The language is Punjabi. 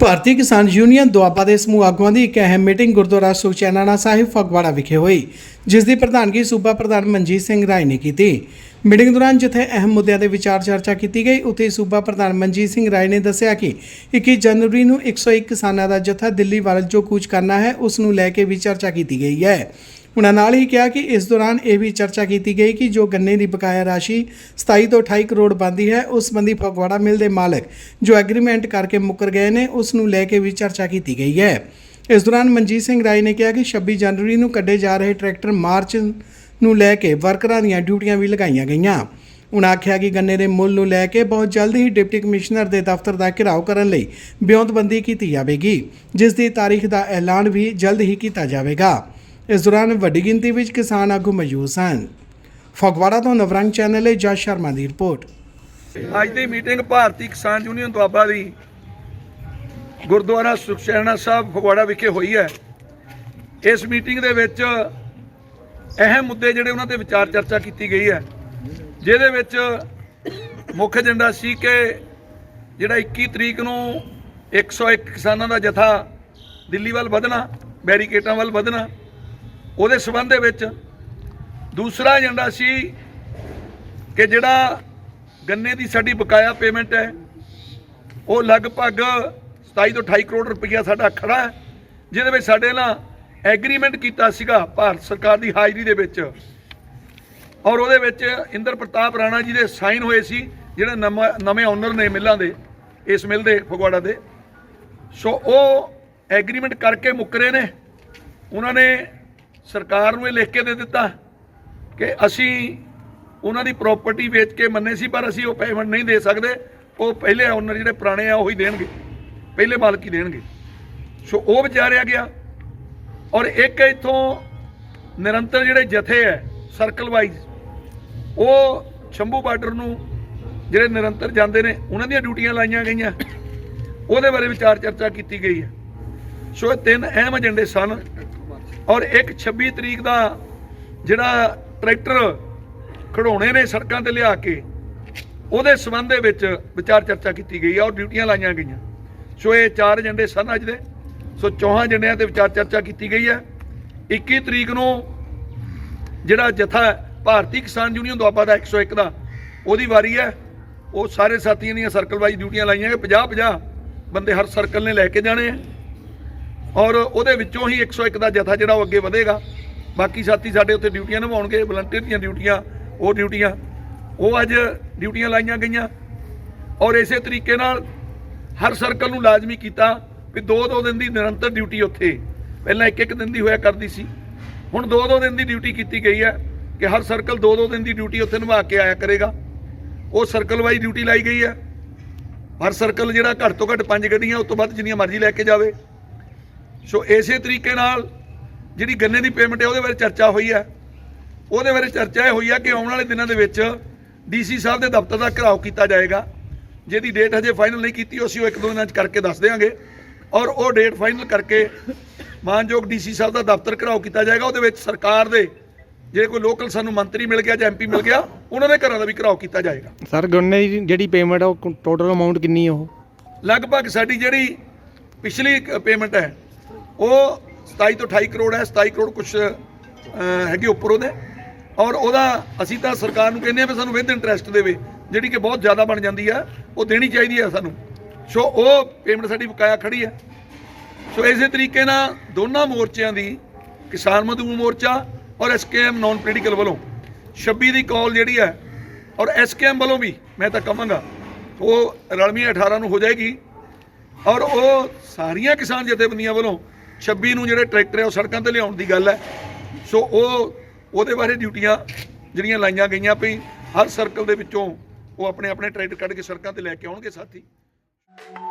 ਭਾਰਤੀ ਕਿਸਾਨ ਯੂਨੀਅਨ ਦੁਆਬਾ ਦੇ ਸਮੂਹ ਆਗੂਆਂ ਦੀ ਇੱਕ ਅਹਿਮ ਮੀਟਿੰਗ ਗੁਰਦੁਆਰਾ ਸੁਖਚੈਨਾਣਾ ਸਾਹਿਬ ਫਗਵਾੜਾ ਵਿਖੇ ਹੋਈ, ਜਿਸ ਦੀ ਪ੍ਰਧਾਨਗੀ ਸੂਬਾ ਪ੍ਰਧਾਨ ਮਨਜੀਤ ਸਿੰਘ ਰਾਏ ਨੇ ਕੀਤੀ। ਮੀਟਿੰਗ ਦੌਰਾਨ ਜਿੱਥੇ ਅਹਿਮ ਮੁੱਦਿਆਂ ਦੇ ਵਿਚਾਰ ਚਰਚਾ ਕੀਤੀ ਗਈ, ਉੱਥੇ ਸੂਬਾ ਪ੍ਰਧਾਨ ਮਨਜੀਤ ਸਿੰਘ ਰਾਏ ਨੇ ਦੱਸਿਆ ਕਿ 21 ਜਨਵਰੀ ਨੂੰ 101 ਕਿਸਾਨਾਂ ਦਾ ਜਥਾ ਦਿੱਲੀ ਵੱਲ ਜੋ ਕੂਚ ਕਰਨਾ ਹੈ, ਉਸ ਨੂੰ ਲੈ ਕੇ ਵੀ ਚਰਚਾ ਕੀਤੀ ਗਈ ਹੈ। ਉਹਨਾਂ ਨਾਲ ਹੀ ਕਿਹਾ ਕਿ ਇਸ ਦੌਰਾਨ ਇਹ ਵੀ ਚਰਚਾ ਕੀਤੀ ਗਈ ਕਿ ਜੋ ਗੰਨੇ ਦੀ ਬਕਾਇਆ ਰਾਸ਼ੀ 27 ਤੋਂ 28 ਕਰੋੜ ਬਣਦੀ ਹੈ, ਉਸ ਸੰਬੰਧੀ ਫਗਵਾੜਾ ਮਿਲ ਦੇ ਮਾਲਕ ਜੋ ਐਗਰੀਮੈਂਟ ਕਰਕੇ ਮੁੱਕਰ ਗਏ ਨੇ, ਉਸ ਨੂੰ ਲੈ ਕੇ ਵੀ ਚਰਚਾ ਕੀਤੀ ਗਈ ਹੈ। ਇਸ ਦੌਰਾਨ ਮਨਜੀਤ ਸਿੰਘ ਰਾਏ ਨੇ ਕਿਹਾ ਕਿ 26 ਜਨਵਰੀ ਨੂੰ ਕੱਢੇ ਜਾ ਰਹੇ ਟਰੈਕਟਰ ਮਾਰਚ ਨੂੰ ਲੈ ਕੇ ਵਰਕਰਾਂ ਦੀਆਂ ਡਿਊਟੀਆਂ ਵੀ ਲਗਾਈਆਂ ਗਈਆਂ। ਉਨ੍ਹਾਂ ਆਖਿਆ ਕਿ ਗੰਨੇ ਦੇ ਮੁੱਲ ਨੂੰ ਲੈ ਕੇ ਬਹੁਤ ਜਲਦ ਹੀ ਡਿਪਟੀ ਕਮਿਸ਼ਨਰ ਦੇ ਦਫ਼ਤਰ ਦਾ ਘਿਰਾਓ ਕਰਨ ਲਈ ਬਿਉਂਤਬੰਦੀ ਕੀਤੀ ਜਾਵੇਗੀ, ਜਿਸ ਦੀ ਤਾਰੀਖ ਦਾ ਐਲਾਨ ਵੀ ਜਲਦ ਹੀ ਕੀਤਾ ਜਾਵੇਗਾ। ਇਸ ਦੌਰਾਨ ਵੱਡੀ ਗਿਣਤੀ ਵਿੱਚ ਕਿਸਾਨ ਆਗੂ ਮੌਜੂਦ ਸਨ। ਫਗਵਾੜਾ ਤੋਂ ਨਵਰੰਗ ਚੈਨਲ ਲਈ ਜਸ ਸ਼ਰਮਾ ਦੀ ਰਿਪੋਰਟ। ਅੱਜ ਦੀ ਮੀਟਿੰਗ ਭਾਰਤੀ ਕਿਸਾਨ ਯੂਨੀਅਨ ਦੁਆਬਾ ਦੀ ਗੁਰਦੁਆਰਾ ਸੁਖਸ਼ੈਨਾ ਸਾਹਿਬ ਫਗਵਾੜਾ ਵਿਖੇ ਹੋਈ ਹੈ। ਇਸ ਮੀਟਿੰਗ ਦੇ ਵਿੱਚ ਅਹਿਮ ਮੁੱਦੇ ਜਿਹੜੇ ਉਹਨਾਂ ਤੇ ਵਿਚਾਰ ਚਰਚਾ ਕੀਤੀ ਗਈ ਹੈ, ਜਿਹਦੇ ਵਿੱਚ ਮੁੱਖ ਏਜੰਡਾ ਸੀ ਕਿ ਜਿਹੜਾ 21 ਤਰੀਕ ਨੂੰ 101 ਕਿਸਾਨਾਂ ਦਾ ਜਥਾ ਦਿੱਲੀ ਵੱਲ ਵਧਣਾ ਬੈਰੀਕੇਟਾਂ ਵੱਲ ਵਧਣਾ, ਉਹਦੇ ਸਬੰਧ ਦੇ ਵਿੱਚ ਦੂਸਰਾ ਏਜੰਡਾ ਸੀ ਕਿ ਜਿਹੜਾ ਗੰਨੇ ਦੀ ਸਾਡੀ ਬਕਾਇਆ ਪੇਮੈਂਟ ਹੈ, ਉਹ ਲਗਭਗ 27 ਤੋਂ 28 ਕਰੋੜ ਰੁਪਈਆ ਸਾਡਾ ਖੜਾ ਹੈ, ਜਿਹਦੇ ਵਿੱਚ ਸਾਡੇ ਨਾਲ ਐਗਰੀਮੈਂਟ ਕੀਤਾ ਸੀਗਾ ਭਾਰਤ ਸਰਕਾਰ ਦੀ ਹਾਜ਼ਰੀ ਦੇ ਵਿੱਚ। ਔਰ ਉਹਦੇ ਵਿੱਚ ਇੰਦਰ ਪ੍ਰਤਾਪ ਰਾਣਾ ਜੀ ਦੇ ਸਾਈਨ ਹੋਏ ਸੀ, ਜਿਹੜੇ ਨਵਾਂ- ਨਵੇਂ ਓਨਰ ਨੇ ਮਿੱਲਾਂ ਦੇ, ਇਸ ਮਿੱਲ ਦੇ, ਫਗਵਾੜਾ ਦੇ। ਸੋ ਉਹ ਐਗਰੀਮੈਂਟ ਕਰਕੇ ਮੁੱਕਰੇ ਨੇ। ਉਹਨਾਂ ਨੇ ਸਰਕਾਰ ਨੂੰ ਇਹ ਲਿਖ ਕੇ ਦੇ ਦਿੱਤਾ ਕਿ ਅਸੀਂ ਉਹਨਾਂ ਦੀ ਪ੍ਰਾਪਰਟੀ ਵੇਚ ਕੇ ਮੰਨੇ ਸੀ, ਪਰ ਅਸੀਂ ਉਹ ਪੇਮੈਂਟ ਨਹੀਂ ਦੇ ਸਕਦੇ। ਉਹ ਪਹਿਲੇ ਓਨਰ ਜਿਹੜੇ ਪੁਰਾਣੇ ਆ, ਉਹੀ ਦੇਣਗੇ। ਪਹਿਲੇ ਮਾਲਕ ਹੀ ਦੇਣਗੇ। ਸੋ ਉਹ ਵਿਚਾਰਿਆ ਗਿਆ। ਔਰ ਇੱਕ ਇਥੋਂ ਨਿਰੰਤਰ ਜਿਹੜੇ ਜਥੇ ਹੈ ਸਰਕਲ ਵਾਈਜ਼ ਉਹ ਸ਼ੰਭੂ ਬਾਰਡਰ ਨੂੰ ਜਿਹੜੇ ਨਿਰੰਤਰ ਜਾਂਦੇ ਨੇ, ਉਹਨਾਂ ਦੀਆਂ ਡਿਊਟੀਆਂ ਲਾਈਆਂ ਗਈਆਂ। ਉਹਦੇ ਬਾਰੇ ਵਿਚਾਰ ਚਰਚਾ ਕੀਤੀ ਗਈ ਹੈ। ਸੋ ਇਹ ਤਿੰਨ ਅਹਿਮ ਏਜੰਡੇ ਸਨ। ਔਰ ਇੱਕ 26 ਤਰੀਕ ਦਾ ਜਿਹੜਾ ਟਰੈਕਟਰ ਖੜਾਉਣੇ ਨੇ ਸੜਕਾਂ ਤੇ ਲਿਆ ਕੇ, ਉਹਦੇ ਸਬੰਧ ਦੇ ਵਿੱਚ ਵਿਚਾਰ ਚਰਚਾ ਕੀਤੀ ਗਈ ਹੈ ਔਰ ਡਿਊਟੀਆਂ ਲਾਈਆਂ ਗਈਆਂ। ਸੋ ਇਹ ਚਾਰ ਏਜੰਡੇ ਸਨ ਅੱਜ ਦੇ। ਸੋ ਚੌਹਾਂ ਜਣਿਆਂ ਤੇ ਵਿਚਾਰ ਚਰਚਾ ਕੀਤੀ ਗਈ ਹੈ। 21 ਤਰੀਕ ਨੂੰ ਜਿਹੜਾ ਜਥਾ ਭਾਰਤੀ ਕਿਸਾਨ ਯੂਨੀਅਨ ਦੁਆਬਾ ਦਾ 101 ਦਾ, ਉਹਦੀ ਵਾਰੀ ਹੈ। ਉਹ ਸਾਰੇ ਸਾਥੀਆਂ ਦੀਆਂ ਸਰਕਲ ਵਾਈਜ਼ ਡਿਊਟੀਆਂ ਲਾਈਆਂ ਕਿ 50 50 ਬੰਦੇ ਹਰ ਸਰਕਲ ਨੇ ਲੈ ਕੇ ਜਾਣੇ ਆ। ਔਰ ਉਹਦੇ ਵਿੱਚੋਂ ਹੀ 101 ਦਾ ਜਥਾ ਜਿਹੜਾ ਉਹ ਅੱਗੇ ਵਧੇਗਾ। ਬਾਕੀ ਸਾਥੀ ਸਾਡੇ ਉੱਥੇ ਡਿਊਟੀਆਂ ਨਿਭਾਉਣਗੇ, ਵਲੰਟੀਅਰ ਦੀਆਂ ਡਿਊਟੀਆਂ ਉਹ ਡਿਊਟੀਆਂ। ਉਹ ਅੱਜ ਡਿਊਟੀਆਂ ਲਾਈਆਂ ਗਈਆਂ। ਔਰ ਇਸੇ ਤਰੀਕੇ ਨਾਲ ਹਰ ਸਰਕਲ ਨੂੰ ਲਾਜ਼ਮੀ ਕੀਤਾ। ਵੀ ਦੋ ਦੋ ਦਿਨ ਦੀ ਨਿਰੰਤਰ ਡਿਊਟੀ ਉੱਥੇ। ਪਹਿਲਾਂ ਇੱਕ ਇੱਕ ਦਿਨ ਦੀ ਹੋਇਆ ਕਰਦੀ ਸੀ। ਹੁਣ ਦੋ ਦੋ ਦਿਨ ਦੀ ਡਿਊਟੀ ਕੀਤੀ ਗਈ ਹੈ ਕਿ ਹਰ ਸਰਕਲ ਦੋ ਦੋ ਦਿਨ ਦੀ ਡਿਊਟੀ ਉੱਥੇ ਨਿਭਾ ਕੇ ਆਇਆ ਕਰੇਗਾ। ਉਹ ਸਰਕਲ ਵਾਈਜ਼ ਡਿਊਟੀ ਲਾਈ ਗਈ ਹੈ। ਹਰ ਸਰਕਲ ਜਿਹੜਾ ਘੱਟ ਤੋਂ ਘੱਟ ਪੰਜ ਗੱਡੀਆਂ, ਉਸ ਤੋਂ ਵੱਧ ਜਿੰਨੀਆਂ ਮਰਜ਼ੀ ਲੈ ਕੇ ਜਾਵੇ। ਸੋ ਇਸੇ ਤਰੀਕੇ ਨਾਲ ਜਿਹੜੀ ਗੰਨੇ ਦੀ ਪੇਮੈਂਟ ਹੈ, ਉਹਦੇ ਬਾਰੇ ਚਰਚਾ ਹੋਈ ਹੈ। ਉਹਦੇ ਬਾਰੇ ਚਰਚਾ ਇਹ ਹੋਈ ਹੈ ਕਿ ਆਉਣ ਵਾਲੇ ਦਿਨਾਂ ਦੇ ਵਿੱਚ ਡੀਸੀ ਸਾਹਿਬ ਦੇ ਦਫ਼ਤਰ ਦਾ ਘਿਰਾਓ ਕੀਤਾ ਜਾਏਗਾ। ਜਿਹਦੀ ਡੇਟ ਹਜੇ ਫਾਈਨਲ ਨਹੀਂ ਕੀਤੀ, ਉਹ ਅਸੀਂ ਉਹ ਇੱਕ ਦੋ ਦਿਨਾਂ 'ਚ ਕਰਕੇ ਦੱਸ ਦੇਵਾਂਗੇ ਔਰ ਉਹ ਡੇਟ ਫਾਈਨਲ ਕਰਕੇ ਮਾਨਯੋਗ ਡੀਸੀ ਸਾਹਿਬ ਦਾ ਦਫ਼ਤਰ ਘਿਰਾਓ ਕੀਤਾ ਜਾਏਗਾ। ਉਹਦੇ ਵਿੱਚ ਸਰਕਾਰ ਦੇ ਜੇ ਕੋਈ ਲੋਕਲ ਸਾਨੂੰ ਮੰਤਰੀ ਮਿਲ ਗਿਆ ਜਾਂ ਐਮਪੀ ਮਿਲ ਗਿਆ ਉਹਨਾਂ ਦੇ ਘਰਾਂ ਦਾ ਵੀ ਘਿਰਾਓ ਕੀਤਾ ਜਾਏਗਾ। ਸਰ ਗੰਨੇ ਦੀ ਜਿਹੜੀ ਪੇਮੈਂਟ ਆ ਉਹ ਟੋਟਲ ਅਮਾਉਂਟ ਕਿੰਨੀ ਆ ਉਹ? ਲਗਭਗ ਸਾਡੀ ਜਿਹੜੀ ਪਿਛਲੀ ਪੇਮੈਂਟ ਹੈ ਉਹ 27 ਤੋਂ 28 ਕਰੋੜ ਹੈ। 27 ਕਰੋੜ ਕੁਝ ਹੈਗੇ ਉੱਪਰ ਉਹਦੇ। ਔਰ ਉਹਦਾ ਅਸੀਂ ਤਾਂ ਸਰਕਾਰ ਨੂੰ ਕਹਿੰਦੇ ਆ ਵੀ ਸਾਨੂੰ ਵਿਦ ਇੰਟਰਸਟ ਦੇਵੇ ਜਿਹੜੀ ਕਿ ਬਹੁਤ ਜ਼ਿਆਦਾ ਬਣ ਜਾਂਦੀ ਆ ਉਹ ਦੇਣੀ ਚਾਹੀਦੀ ਹੈ ਸਾਨੂੰ। ਸੋ ਉਹ ਪੇਮੈਂਟ ਸਾਡੀ ਬਕਾਇਆ ਖੜੀ ਹੈ। ਸੋ ਇਸੇ ਤਰੀਕੇ ਨਾਲ ਦੋਨਾਂ ਮੋਰਚਿਆਂ ਦੀ, ਕਿਸਾਨ ਮਜ਼ਦੂਰ ਮੋਰਚਾ ਔਰ ਐਸਕੇਐਮ ਨਾਨ ਪੋਲੀਟੀਕਲ ਵੱਲੋਂ 26 ਦੀ ਕਾਲ ਜਿਹੜੀ ਹੈ ਔਰ ਐਸਕੇਐਮ ਵੱਲੋਂ ਵੀ ਮੈਂ ਤਾਂ ਕਹਾਂਗਾ, ਉਹ ਰਲਮੀ 18 ਨੂੰ ਹੋ ਜਾਏਗੀ ਔਰ ਉਹ ਸਾਰੀਆਂ ਕਿਸਾਨ ਜਥੇਬੰਦੀਆਂ ਵੱਲੋਂ 26 ਨੂੰ ਜਿਹੜੇ ਟਰੈਕਟਰ ਹੈ ਉਹ ਸੜਕਾਂ ਤੇ ਲਿਆਉਣ ਦੀ ਗੱਲ ਹੈ। ਸੋ ਉਹ, ਉਹਦੇ ਬਾਰੇ ਡਿਊਟੀਆਂ ਜਿਹੜੀਆਂ ਲਾਈਆਂ ਗਈਆਂ ਪਈ ਹਰ ਸਰਕਲ ਦੇ ਵਿੱਚੋਂ ਉਹ ਆਪਣੇ ਆਪਣੇ ਟਰੈਕਟਰ ਕੱਢ ਕੇ ਸੜਕਾਂ ਤੇ ਲੈ ਕੇ ਆਉਣਗੇ ਸਾਥੀ। Thank you.